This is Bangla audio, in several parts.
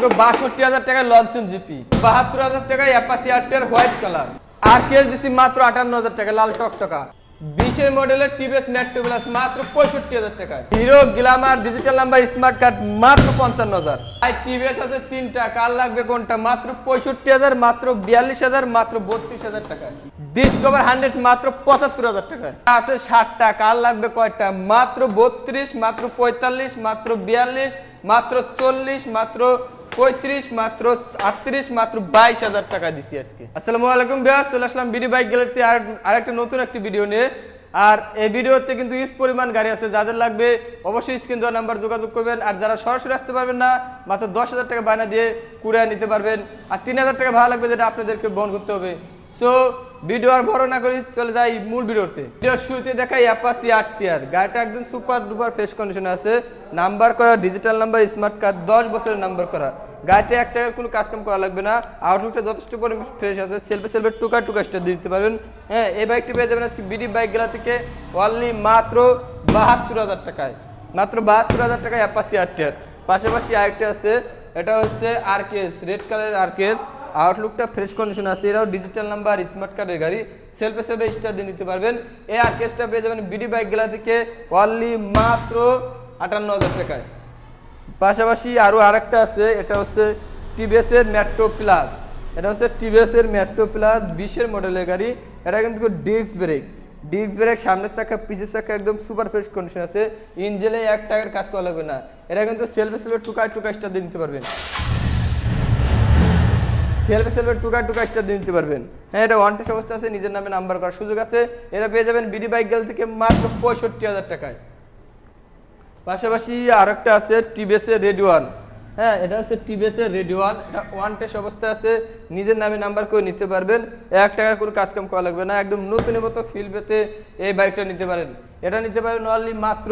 মাত্র বাষট্টি হাজার টাকায় লঞ্চন জিপি, বাহাত্তর হাজার টাকায় অ্যাপাসি আর্টের হোয়াইট কালার আর কেস দিছি মাত্র আটান্ন হাজার টাকা লাল টকটকা। বিশের মডেলের টিভিএস ম্যাট্রো প্লাস মাত্র পঁয়ষট্টি হাজার টাকায়। Hero Glamour digital number smart card মাত্র পঞ্চান্ন হাজার। আর টিভিএস আছে তিনটা, কার লাগবে কোনটা? মাত্র পঁয়ষট্টি হাজার, মাত্র বিয়াল্লিশ হাজার, মাত্র বত্রিশ হাজার টাকা ডিসকভার হান্ড্রেড মাত্র পঁচাত্তর হাজার টাকা আছে ষাটটা, কার লাগবে কয়টা? মাত্র বত্রিশ, মাত্র পঁয়তাল্লিশ, মাত্র বিয়াল্লিশ, মাত্র চল্লিশ, মাত্র পঁয়ত্রিশ মাত্র, আটত্রিশ মাত্র বাইশ হাজার টাকা দিছি আজকে। আসসালামু আলাইকুম বিহার চলে আসলাম বিডি বাইক গ্যালারিতে আর আরেকটা নতুন একটি ভিডিও নিয়ে। আর এই ভিডিওতে কিন্তু ইউজ পরিমাণ গাড়ি আছে, যাদের লাগবে অবশ্যই স্ক্রিন দেওয়া নাম্বার যোগাযোগ করবেন। আর যারা সরাসরি আসতে পারবেন না, মাত্র দশ হাজার টাকা বায়না দিয়ে কুড়িয়ে নিতে পারবেন। আর তিন হাজার টাকা ভাড়া লাগবে যেটা আপনাদেরকে বহন করতে হবে। সো ভিডিও আর বড় না করি, চলে যাই মূল ভিডিওতে। ভিডিওর শুরুতে দেখাই অ্যাপাসি আট টিয়ার গাড়িটা একদম সুপার ডুপার ফ্রেশ কন্ডিশনে আছে। নাম্বার করা ডিজিটাল নাম্বার স্মার্ট কার্ড দশ বছরের নাম্বার করা। গাড়িতে এক টাকার কোনো কাজকাম করা লাগবে না। আউটলুকটা যথেষ্ট পরিমাণ ফ্রেশ আছে। সেলফে সেলফে টুকা টুকা স্টার দিতে পারবেন। হ্যাঁ এই বাইকটি পেয়ে যাবেন আজকে বিডি বাইক গেলা থেকে অনলি মাত্র বাহাত্তর হাজার টাকায়। মাত্র বাহাত্তর হাজার টাকায় অ্যাপাসি আট টিয়ার পাশাপাশি আরেকটা আছে, এটা হচ্ছে আরকেএস রেড কালারের আরকেএস আউটলুকটা ফ্রেশ কন্ডিশন আছে। এরাও ডিজিটাল নাম্বার স্মার্ট কার্ডের গাড়ি। সেলফে সেলফে স্টার দিয়ে নিতে পারবেন। এই আরকেসটা পেয়ে যাবেন বিডি বাইক গেলা থেকে অনলি মাত্র আটান্ন হাজার টাকায়। পাশাপাশি আরও আরেকটা আছে, এটা হচ্ছে টিভিএস এর মেট্রো প্লাস এটা হচ্ছে টিভিএসের মেট্রো প্লাস বিশের মডেলের গাড়ি। এটা কিন্তু ডিস্ক ব্রেক। ডিস্ক ব্রেক, সামনের চাকা, পিছের চাকা একদম সুপার ফ্রেশ কন্ডিশন আছে। ইঞ্জেলে এক টাকার কাজ করা লাগবে না। এটা কিন্তু সেলফে সেলফে টুকা টুকা স্টার দিয়ে নিতে পারবেন। সেলফে সেলফে টুকা টুকা স্টার দিয়ে নিতে পারবেন। হ্যাঁ এটা ওয়ান টেস্ট অবস্থা আছে, নিজের নামে নাম্বার করার সুযোগ আছে। এটা পেয়ে যাবেন বিডি বাইক গেল থেকে মাত্র পঁয়ষট্টি হাজার টাকায়। পাশাপাশি আরেকটা আছে টিভিএস এর রেড ওয়ান হ্যাঁ এটা হচ্ছে টিভিএস এর রেড ওয়ান এটা ওয়ান টেস্ট অবস্থায় আছে। নিজের নামে নাম্বার করে নিতে পারবেন। এক টাকার কোনো কাজ কাম করা লাগবে না। একদম নতুনের মতো ফিল পেতে এই বাইকটা নিতে পারেন। এটা নিতে পারেন অনলি মাত্র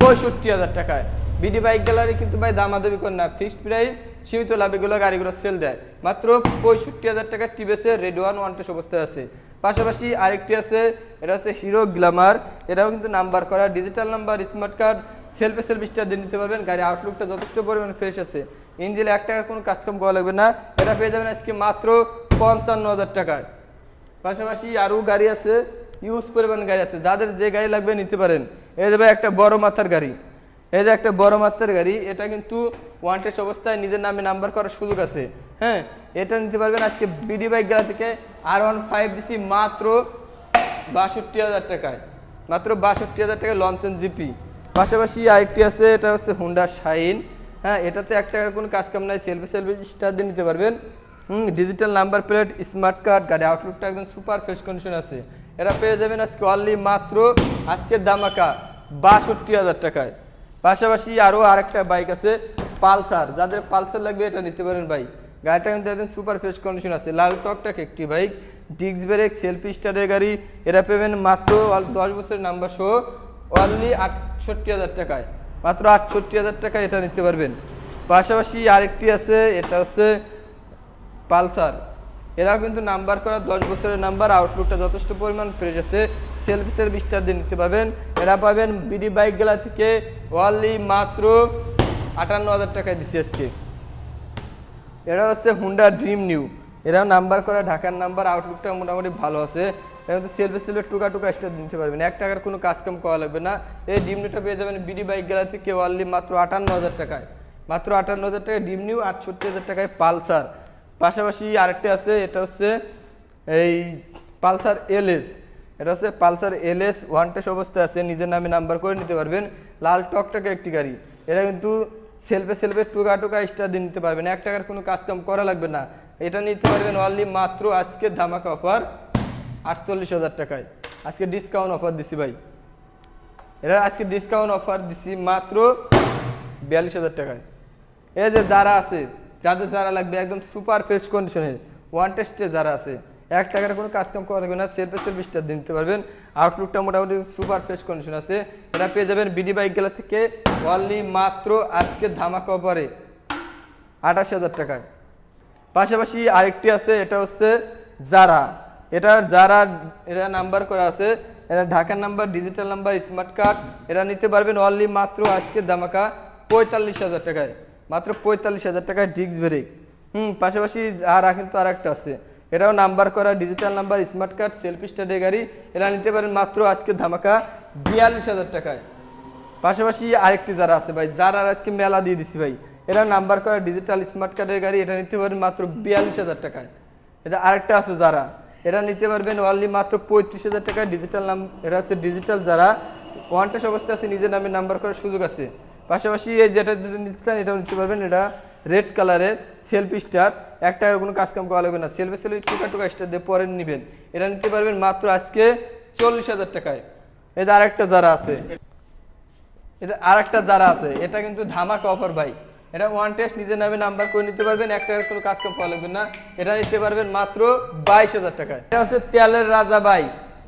পঁয়ষট্টি হাজার টাকায়। বিডি বাইক গ্যালারি কিন্তু ভাই দামাদামি করে না। ফিক্সড প্রাইস সীমিত লাভ এগুলো গাড়িগুলো সেল দেয়। মাত্র পঁয়ষট্টি হাজার টাকা টিভিএস এর রেড ওয়ান ওয়ান টেস্ট অবস্থায় আছে। পাশাপাশি আরেকটি আছে, এটা হচ্ছে হিরো গ্ল্যামার এটাও কিন্তু নাম্বার করা। ডিজিটাল নাম্বার স্মার্ট কার্ড সেলফে সেলফ স্টার দিয়ে নিতে পারবেন। গাড়ির আউটলুকটা যথেষ্ট পরিমাণে ফ্রেশ আছে। ইঞ্জিনে এক টাকার কোনো কাজকাম করা লাগবে না। এটা পেয়ে যাবেন আজকে মাত্র পঞ্চান্ন হাজার টাকায়। পাশাপাশি আরও গাড়ি আছে ইউজ পরিমাণ গাড়ি আছে। যাদের যে গাড়ি লাগবে নিতে পারেন। এই যাবে একটা বড় মাথার গাড়ি। এই যে একটা বড় মাত্রার গাড়ি, এটা কিন্তু ওয়ান্টেড অবস্থায় নিজের নামে নাম্বার করার সুযোগ আছে। হ্যাঁ এটা নিতে পারবেন আজকে বিডি বাইক গেলা থেকে আর ওয়ান ফাইভ দিছি মাত্র বাষট্টি হাজার টাকায়। মাত্র বাষট্টি হাজার টাকায় লঞ্চেন জিপি পাশাপাশি আরেকটি আছে, এটা হচ্ছে হুন্ডা শাইন হ্যাঁ এটাতে এক টাকার কোনো কাজ কাম নাই সেলফি সেলফি স্টার দিয়ে নিতে পারবেন। হুম digital number plate smart card গাড়ি আউটলুকটা একদম সুপার ফ্রেশ কন্ডিশন আছে। এটা পেয়ে যাবেন আজকে অনলি মাত্র আজকের দামাকা বাষট্টি হাজার টাকায়। পাশাপাশি আরও আরেকটা বাইক আছে, পালসার। যাদের পালসার লাগবে, এটা নিতে পারেন ভাই। গাড়িটা কিন্তু একদম সুপার ফ্রেশ কন্ডিশন আছে। লাল টকটাক একটি বাইক ডিস্ক ব্রেক সেলফি স্টারের গাড়ি। এটা পেবেন মাত্র দশ বছরের নাম্বার সহ অনলি আটষট্টি হাজার টাকায়। মাত্র আটষট্টি হাজার টাকায় এটা নিতে পারবেন। পাশাপাশি আরেকটি আছে, এটা হচ্ছে পালসার। এরাও কিন্তু নাম্বার করা, দশ বছরের নাম্বার আউটলুকটা যথেষ্ট পরিমাণ ফ্রেশ আছে। সেলফি স্টার দিয়ে নিতে পারবেন। এরা পাবেন বিডি বাইক গেলা থেকে অনলি মাত্র আটান্ন হাজার টাকায় দিচ্ছি আজকে। এরা হচ্ছে হুন্ডা ড্রিম নিউ এরাও নাম্বার করা, ঢাকার নাম্বার আউটলুকটা মোটামুটি ভালো আছে। এরা কিন্তু সেলফি সেলফে টুকা টুকা স্টার দিতে পারবেন এক টাকার কোনো কাজ কাম করা লাগবে না। এই ড্রিম নিউটা পেয়ে যাবেন বিডি বাইক গেলা থেকে অনলি মাত্র আটান্ন হাজার টাকায়। মাত্র আটান্ন হাজার টাকায় ড্রিম নিউ আটষট্টি হাজার টাকায় পালসার। পাশাপাশি আরেকটা আছে, এটা হচ্ছে এই পালসার এলএস। এটা হচ্ছে পালসার এলএস ওয়ান টেস্ট অবস্থায় আছে, নিজের নামে নাম্বার করে নিতে পারবেন। লাল টকটকে একটি গাড়ি। এটা কিন্তু সেলফে সেলফে টুকা টুকা স্টার দিয়ে নিতে পারবেন। এক টাকার কোনো কাজ কাম করা লাগবে না। এটা নিতে পারবেন অনলি মাত্র আজকে ধামাকা অফার আটচল্লিশ হাজার টাকায়। আজকে ডিসকাউন্ট অফার দিছি ভাই। এটা আজকে ডিসকাউন্ট অফার দিছি মাত্র বিয়াল্লিশ হাজার টাকায়। এই যে যারা আছে, যাদের যারা লাগবে একদম সুপার ফ্রেশ কন্ডিশনের ওয়ান টেস্টে যারা আছে, এক টাকার কোনো কাজ কাম করা লাগবে না সেলফে সেলফ দিতে পারবেন। আউটলুকটা মোটামুটি সুপার ফ্রেশ কন্ডিশন আছে। এটা পেয়ে যাবেন বিডি বাইক গেলা থেকে অনলি মাত্র আজকে ধামাকা অফারে আঠাশ হাজার টাকায়। পাশাপাশি আরেকটি আছে, এটা হচ্ছে যারা এটা যারা, এরা নাম্বার করা আছে এটা ঢাকার number digital number smart card এরা নিতে পারবেন অনলি মাত্র আজকে দামাকা পঁয়তাল্লিশ হাজার টাকায়। মাত্র পঁয়তাল্লিশ হাজার টাকায় ডিস্ক ব্রেক হুম, পাশাপাশি আর কিন্তু আর একটা আছে। এটাও নাম্বার করা digital number smart card selfie স্টার্টের গাড়ি, এরা নিতে পারেন মাত্র আজকে ধামাকা বিয়াল্লিশ হাজার টাকায়। পাশাপাশি আরেকটি যারা আছে ভাই, যারা আজকে মেলা দিয়ে দিছি ভাই, এরা নাম্বার করা ডিজিটাল স্মার্ট কার্ডের গাড়ি, এটা নিতে পারেন মাত্র বিয়াল্লিশ হাজার টাকায়। এটা আরেকটা আছে যারা এরা নিতে পারবেন অনলি মাত্র পঁয়ত্রিশ হাজার টাকায় ডিজিটাল নাম এটা আছে ডিজিটাল যারা ওয়ানটাস অবস্থা আছে, নিজের নামে নাম্বার করার সুযোগ আছে। পাশাপাশি এই যেটা নিতে চান, এটাও নিতে পারবেন। এটা রেড কালারের সেলফি স্টার এক টাকার কোনো কাজ কাম করা লাগবে না। সেলফি সেলফি টুকা টুকা স্টার দিয়ে পরে নেবেন। এটা নিতে পারবেন মাত্র আজকে চল্লিশ হাজার টাকায়। এটা আরেকটা যারা আছে এটা আর একটা যারা আছে, এটা কিন্তু ধামাকা অফার ভাই। এটা ওয়ান টেস্ট নিজের নামে নাম্বার করে নিতে পারবেন এক টাকার কোনো কাজ কাম পাওয়া লাগবে না। এটা নিতে পারবেন মাত্র বাইশ হাজার টাকায়। এটা হচ্ছে তেলের রাজা ভাই।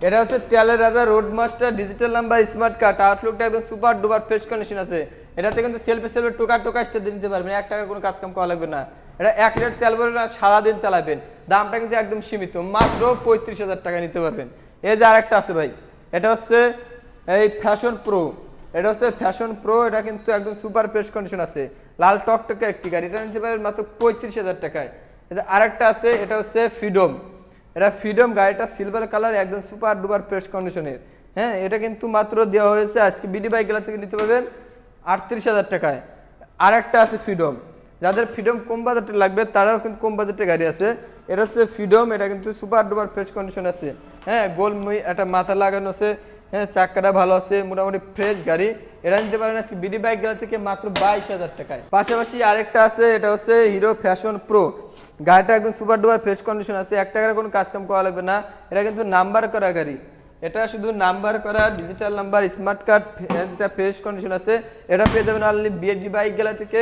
এটা হচ্ছে তেলের রাজা road master digital number smart card আউটলুকটা একদম সুপার ডুপার ফ্রেশ কন্ডিশন আছে। এটাতে কিন্তু সেলফে সেলফে টোকা টোকা দিয়ে নিতে পারবেন, এক টাকার কোনো কাজ কাম করা লাগবে না। এটা এক লিটার তেল ভরে না, সারাদিন চালাবেন। দামটা কিন্তু একদম সীমিত, মাত্র পঁয়ত্রিশ হাজার টাকা নিতে পারবেন। এই যে আরেকটা আছে ভাই, এটা হচ্ছে এই ফ্যাশন প্রো এটা হচ্ছে ফ্যাশন প্রো এটা কিন্তু একদম সুপার ফ্রেশ কন্ডিশন আছে। লাল টকটকে একটি গাড়ি, এটা নিতে পারেন মাত্র পঁয়ত্রিশ হাজার টাকায়। এটা আরেকটা আছে, এটা হচ্ছে ফ্রিডম এটা ফ্রিডম গাড়িটা সিলভার কালার একদম সুপার ডুপার ফ্রেশ কন্ডিশনের হ্যাঁ এটা কিন্তু মাত্র দেওয়া হয়েছে, আজকে বিডি বাইক গেলা থেকে নিতে পারবেন আটত্রিশ হাজার টাকায়। আরেকটা আছে ফ্রিডম যাদের ফ্রিডম কম বাজেটের লাগবে, তারাও কিন্তু কম বাজেটের গাড়ি আছে। এটা হচ্ছে ফ্রিডম এটা কিন্তু সুপার ডুপার ফ্রেশ কন্ডিশন আছে। হ্যাঁ গোলমি একটা মাথা লাগানো আছে। হ্যাঁ চাক্কাটা ভালো আছে, মোটামুটি ফ্রেশ গাড়ি। এটা নিতে পারেন আজকে বিডি বাইক গেলা থেকে মাত্র বাইশ হাজার টাকায়। পাশাপাশি আরেকটা আছে, এটা হচ্ছে হিরো ফ্যাশন প্রো গাড়িটা একদম সুপার ডুপার ফ্রেশ কন্ডিশন আছে এক টাকার কোনো কাজ কাম করা লাগবে না। এটা কিন্তু নাম্বার করা গাড়ি। এটা শুধু নাম্বার করা ডিজিটাল নাম্বার স্মার্ট কার্ড এটা ফ্রেশ কন্ডিশন আছে। এটা পেয়ে যাবেন অনলি বিএডি বাইক গেলা থেকে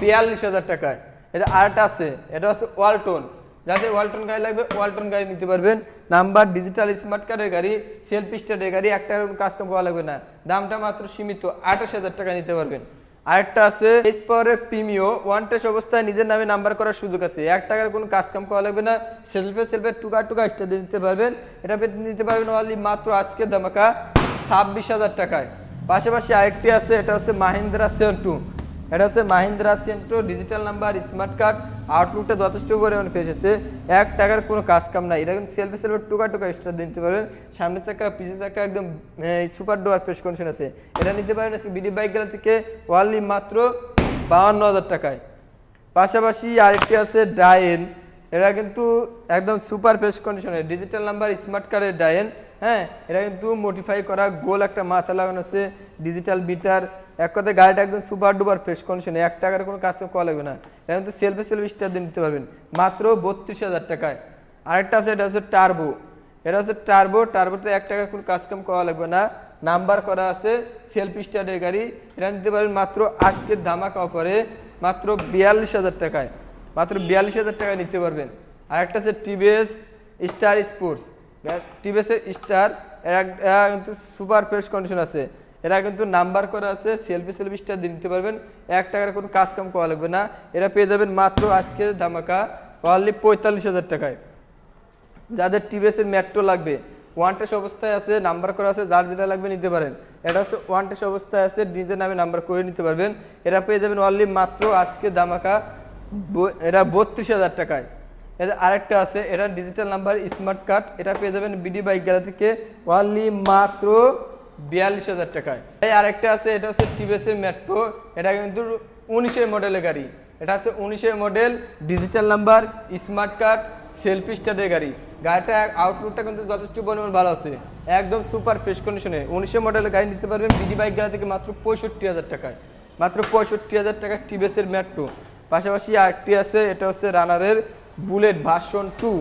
বিয়াল্লিশ হাজার টাকায়। এটা আরেকটা আছে, এটা হচ্ছে ওয়ালটন যাদের ওয়ালটন গাড়ি লাগবে, ওয়ালটন গাড়ি নিতে পারবেন। নাম্বার ডিজিটাল স্মার্ট কার্ডের গাড়ি সেলফ স্টার্টের গাড়ি, একটা কাজ কাম করা লাগবে না। দামটা মাত্র সীমিত, আঠাশ হাজার টাকা নিতে পারবেন। আরেকটা আছে এস পাওয়ারের প্রিমিও ওয়ান টেস অবস্থায় নিজের নামে নাম্বার করার সুযোগ আছে। এক টাকার কোনো কাজ কাম করা লাগবে না। সেলফে সেলফে টুকা টুকা স্টার দিয়ে নিতে পারবেন। এটা পেতে নিতে পারবেন অনলি মাত্র আজকে দামাকা ছাব্বিশ হাজার টাকায়। পাশাপাশি আরেকটি আছে, এটা হচ্ছে মাহিন্দ্রা সেন্টু এটা হচ্ছে Mahindra Centuro digital number smart card আউটলুকটা যথেষ্ট পরিমাণে পেয়েছে এক টাকার কোনো কাজ কাম নাই। এটা কিন্তু সেলফে সেলফি টুকা টুকা স্টার দিতে পারবেন সামনের চাকা, পিছের চাকা একদম সুপার ডোয়ার ফ্রেশ কন্ডিশন আছে। এটা নিতে পারেন বিডি বাইক গেলা থেকে ওয়ানলি মাত্র বাউন্ন হাজার টাকায়। পাশাপাশি আরেকটি আছে ডায়েন এটা কিন্তু একদম সুপার ফ্রেশ কন্ডিশনের ডিজিটাল নাম্বার স্মার্ট কার্ডের ডায়েন হ্যাঁ এটা কিন্তু মডিফাই করা গোল একটা মাথা লাগানো আছে ডিজিটাল মিটার এক কথায় গাড়িটা একদম সুপার ডুপার ফ্রেশ কন্ডিশনে এক টাকার কোনো কাজ করা লাগবে না। এটা কিন্তু সেলফে সেলফ স্টার দিয়ে নিতে পারবেন। মাত্র বত্রিশ হাজার টাকায়। আরেকটা আছে এটা হচ্ছে টার্বো এটা হচ্ছে টার্বো টার্বোতে এক টাকার কোনো কাজ কাম করা লাগবে না। নাম্বার করা আছে সেলফি স্টারের গাড়ি। এটা নিতে পারবেন মাত্র আজকের ধামাকা অফারে মাত্র বিয়াল্লিশ হাজার টাকায়। মাত্র বিয়াল্লিশ হাজার টাকায় নিতে পারবেন। আর একটা আছে টিভিএস স্টার স্পোর্টস টিভিএসের স্টার এরা এরা কিন্তু সুপার ফ্রেশ কন্ডিশন আছে। এরা কিন্তু নাম্বার করা আছে সেলফি সেলফি স্টার দিয়ে পারবেন। এক টাকার কোনো কাজ কাম করা লাগবে না। এরা পেয়ে যাবেন মাত্র আজকের ধামাকা অনলি পঁয়তাল্লিশ হাজার টাকায়। যাদের টিভিএস এর মেট্রো লাগবে ওয়ান টেস অবস্থায় আছে নাম্বার করা আছে, যার যেটা লাগবে নিতে পারেন। এটা হচ্ছে ওয়ান টেস অবস্থায় আছে নিজের নামে নাম্বার করে নিতে পারবেন। এরা পেয়ে যাবেন অনলি মাত্র আজকে দামাকা ব- এটা বত্রিশ হাজার টাকায়। আরেকটা আছে, এটা ডিজিটাল নাম্বার স্মার্ট কার্ড এটা পেয়ে যাবেন বিডি বাইক গেলা থেকে অনলি মাত্র বিয়াল্লিশ হাজার টাকায়। এই আরেকটা আছে, এটা হচ্ছে টিভিএস এর মেট্রো এটা কিন্তু উনিশের মডেলের গাড়ি। এটা হচ্ছে উনিশের model digital number smart card selfie স্টার্টের গাড়ি। গাড়িটা আউটলুকটা কিন্তু যথেষ্ট পরিমাণ ভালো আছে। একদম সুপার ফ্রেশ কন্ডিশনে উনিশের মডেলের গাড়ি নিতে পারবেন বিডি বাইক গাড়ি থেকে মাত্র পঁয়ষট্টি হাজার টাকায়। মাত্র পঁয়ষট্টি হাজার টাকা টিভিএসের মেট্রো পাশাপাশি আরেকটি আছে, এটা হচ্ছে রানারের bullet version two.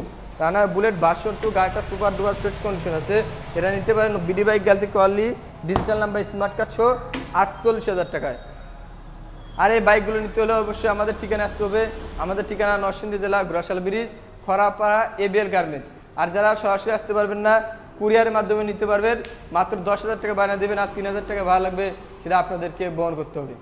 Runner bullet version two গাড়িটা সুপার ডুপার ফ্রেশ কন্ডিশন আছে। এটা নিতে পারেন বিডি বাইক গাড়ি থেকে only digital number smart card সহ আটচল্লিশ হাজার টাকায়। আর এই বাইকগুলো নিতে হলে অবশ্যই আমাদের ঠিকানা আসতে হবে। আমাদের ঠিকানা নরসিংদী জেলা, Ghorashal bridge Kharapara ABL garments. আর যারা সরাসরি আসতে পারবেন না, কুরিয়ারের মাধ্যমে নিতে পারবেন। মাত্র দশ হাজার টাকা বানিয়ে দেবেন আর তিন হাজার টাকা ভাড়া লাগবে, সেটা আপনাদেরকে বহন করতে হবে।